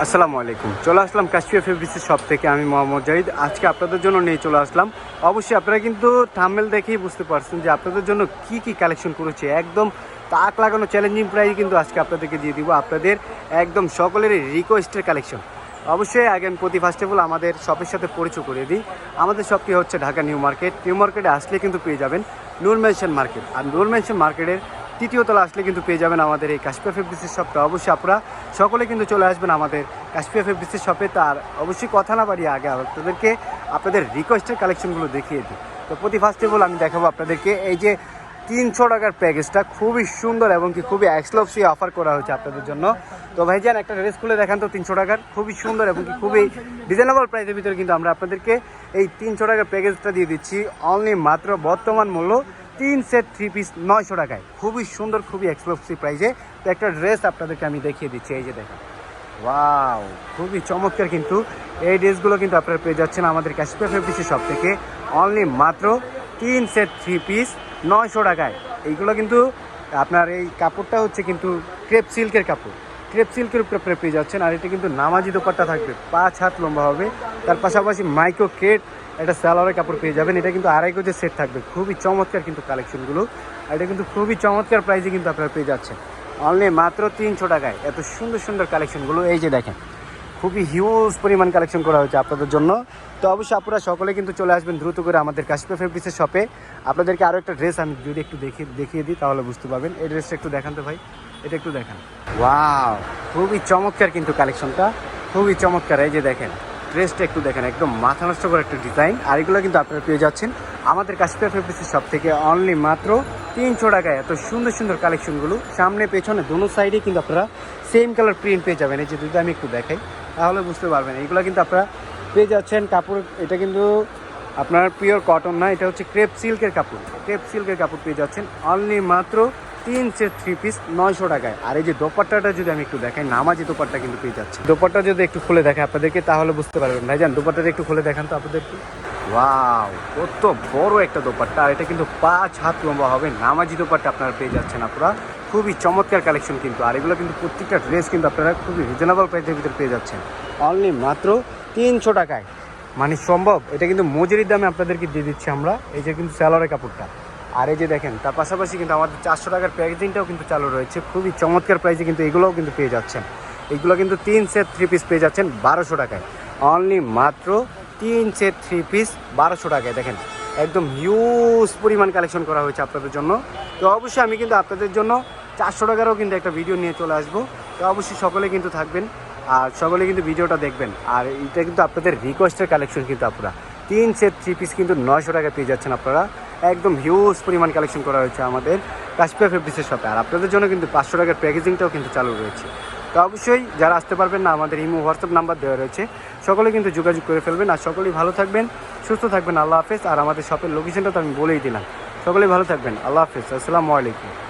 আসসালামু আলাইকুম। চলে আসলাম কাশ্মীর ফেব্রিক্স শপ থেকে, আমি মোহাম্মদ জাহিদ। আজকে আপনাদের জন্য নিয়ে চলে আসলাম। অবশ্যই আপনারা কিন্তু থাম্বেল দেখেই বুঝতে পারছেন যে আপনাদের জন্য কি কি কালেকশন করেছে। একদম তাক লাগানো চ্যালেঞ্জিং প্রাইস কিন্তু আজকে আপনাদেরকে দিয়ে দিব। আপনাদের একদম সকলেরই রিকোয়েস্টের কালেকশন অবশ্যই আগে আমি প্রতি ফার্স্ট অফ অল আমাদের শপের সাথে পরিচয় করিয়ে দিই। আমাদের শপটি হচ্ছে ঢাকা নিউ মার্কেট। নিউ মার্কেটে আসলে কিন্তু পেয়ে যাবেন নূর মেনশন মার্কেট আর নূর মেনশন মার্কেটের তৃতীয় তলা আসলে কিন্তু পেয়ে যাবেন আমাদের এই কাশ্মীর ফেব্রিক্সের শপটা অবশ্যই আপনারা সকলে কিন্তু চলে আসবেন আমাদের কাশ্মীর ফেব্রিক্সের শপে তার অবশ্যই কথা না বাড়িয়ে আগে আপনাদেরকে আপনাদের রিকোয়েস্টের কালেকশনগুলো দেখিয়ে দিই। তো প্রতি ফার্স্ট অফ অল আমি দেখাবো আপনাদেরকে এই যে তিনশো টাকার প্যাকেজটা। খুবই সুন্দর এবং কি খুবই এক্সক্লুসি অফার করা হয়েছে আপনাদের জন্য। তো ভাইজান, একটা ড্রেস খুলে দেখান তো তিনশো টাকার। খুবই সুন্দর এবং কি খুবই রিজনেবল প্রাইসের ভিতরে কিন্তু আমরা আপনাদেরকে এই তিনশো টাকার প্যাকেজটা দিয়ে দিচ্ছি। অনলি মাত্র বর্তমান মূল্য তিন সেট থ্রি পিস নয়শো টাকায়। খুবই সুন্দর, খুবই এক্সক্লুসিভ প্রাইসে তো একটা ড্রেস আপনাদেরকে আমি দেখিয়ে দিচ্ছি, এই যে দেখেন। ওয়াও খুবই চমৎকার কিন্তু। এই ড্রেসগুলো কিন্তু আপনারা পেয়ে যাচ্ছেন আমাদের কাশ্মীর ফেব্রিক্সের শপ থেকে। অনলি মাত্র তিন সেট থ্রি পিস নয়শো টাকায়। এইগুলো কিন্তু আপনার এই কাপড়টা হচ্ছে কিন্তু ক্রেপ সিল্কের কাপড়। ক্রেপ সিল্কের উপরে আপনারা পেয়ে যাচ্ছেন। আর এটা কিন্তু নামাজি দোপাট্টা থাকবে। পাঁচ হাত লম্বা হবে। তার পাশাপাশি মাইক্রো কেট, একটা স্যালোয়ারের কাপড় পেয়ে যাবেন। এটা কিন্তু আড়াই গজের সেট থাকবে। খুবই চমৎকার কিন্তু কালেকশনগুলো। আর এটা কিন্তু খুবই চমৎকার প্রাইসে কিন্তু আপনারা পেয়ে যাচ্ছেন। অনলি মাত্র তিনশো টাকায়। এত সুন্দর সুন্দর কালেকশনগুলো। এই যে দেখেন, খুবই হিউজ পরিমাণ কালেকশন করা হয়েছে আপনাদের জন্য। তো অবশ্যই আপনারা সকলে কিন্তু চলে আসবেন দ্রুত করে আমাদের কাশ্মীর ফেব্রিক্সের শপে। আপনাদেরকে আরও একটা ড্রেস আমি যদি একটু দেখিয়ে দেখিয়ে দিই, তাহলে বুঝতে পারবেন। এই ড্রেসটা একটু দেখান তো ভাই। এটা একটু দেখেন। ওয়াও খুবই চমৎকার কিন্তু কালেকশনটা। খুবই চমৎকার, এই যে দেখেন, ড্রেসটা একটু দেখেন, একদম মাথা নষ্ট করে একটা ডিজাইন। আর এগুলো কিন্তু আপনারা পেয়ে যাচ্ছেন আমাদের কাশ্মীর ফেব্রিক্সের সব থেকে অনলি মাত্র তিনশো টাকায়। এত সুন্দর সুন্দর কালেকশনগুলো সামনে, পেছনে, দোনো সাইডে কিন্তু আপনারা সেম কালার প্রিন্ট পেয়ে যাবেন। এই যে যদি আমি একটু দেখাই, তাহলে বুঝতে পারবেন। এইগুলো কিন্তু আপনারা পেয়ে যাচ্ছেন কাপড়, এটা কিন্তু আপনার পিওর কটন না, এটা হচ্ছে ক্রেপ সিল্কের কাপড়। ক্রেপ সিল্কের কাপড় পেয়ে যাচ্ছেন অনলি মাত্র তিন সেট থ্রি পিস নয়শো টাকায়। আর এই যে দোপাট্টাটা যদি আমি একটু দেখাই, নামাজি দোপাট্টা কিন্তু পেয়ে যাচ্ছে। দোপাট্টা যদি একটু খুলে দেখাই আপনাদেরকে, তাহলে বুঝতে পারবেন। ভাইজান, দোপাট্টাটা একটু খুলে দেখান তো আপনাদেরকে। ওয়াও, কত বড় একটা দোপাট্টা। আর এটা কিন্তু পাঁচ হাত লম্বা হবে। নামাজি দোপাট্টা আপনারা পেয়ে যাচ্ছেন আপনারা খুবই চমৎকার কালেকশন কিন্তু। আর এগুলো কিন্তু প্রত্যেকটা ড্রেস কিন্তু আপনারা খুবই রিজনেবল প্রাইসের ভিতরে পেয়ে যাচ্ছেন। অনলি মাত্র তিনশো টাকায়। মানে সম্ভব? এটা কিন্তু মজুরির দামে আপনাদেরকে দিয়ে দিচ্ছি আমরা। এই যে কিন্তু স্যালোয়ারের কাপড়টা। আর এই যে দেখেন, তার পাশাপাশি কিন্তু আমাদের চারশো টাকার প্যাকেজিংটাও কিন্তু চালু রয়েছে। খুবই চমৎকার প্রাইসে কিন্তু এগুলোও কিন্তু পেয়ে যাচ্ছেন। এগুলো কিন্তু তিন সেট থ্রি পিস পেয়ে যাচ্ছেন বারোশো টাকায়। অনলি মাত্র তিন সেট থ্রি পিস বারোশো টাকায়। দেখেন, একদম হিউজ পরিমাণ কালেকশন করা হয়েছে আপনাদের জন্য। তো অবশ্যই আমি কিন্তু আপনাদের জন্য চারশো টাকারও কিন্তু একটা ভিডিও নিয়ে চলে আসব। তো অবশ্যই সকলে কিন্তু থাকবেন আর সকলে কিন্তু ভিডিওটা দেখবেন। আর এটা কিন্তু আপনাদের রিকোয়েস্টের কালেকশন কিন্তু আপনারা তিন সেট থ্রি পিস কিন্তু নয়শো টাকা পেয়ে যাচ্ছেন আপনারা। একদম হিউজ পরিমাণ কালেকশন করা হয়েছে আমাদের কাশ্মীর ফেব্রিক্সের শপে আর আপনাদের জন্য কিন্তু পাঁচশো টাকার প্যাকেজিংটাও কিন্তু চালু রয়েছে। তো অবশ্যই যারা আসতে পারবেন না, আমাদের ইমো, হোয়াটসঅ্যাপ নাম্বার দেওয়া রয়েছে। সকলে কিন্তু যোগাযোগ করে ফেলবেন। আর সকলেই ভালো থাকবেন, সুস্থ থাকবেন। আল্লাহ হাফেজ। আর আমাদের শপের লোকেশনটা তো আমি বলেই দিলাম। সকলেই ভালো থাকবেন। আল্লাহ হাফেজ। আসসালামু আলাইকুম।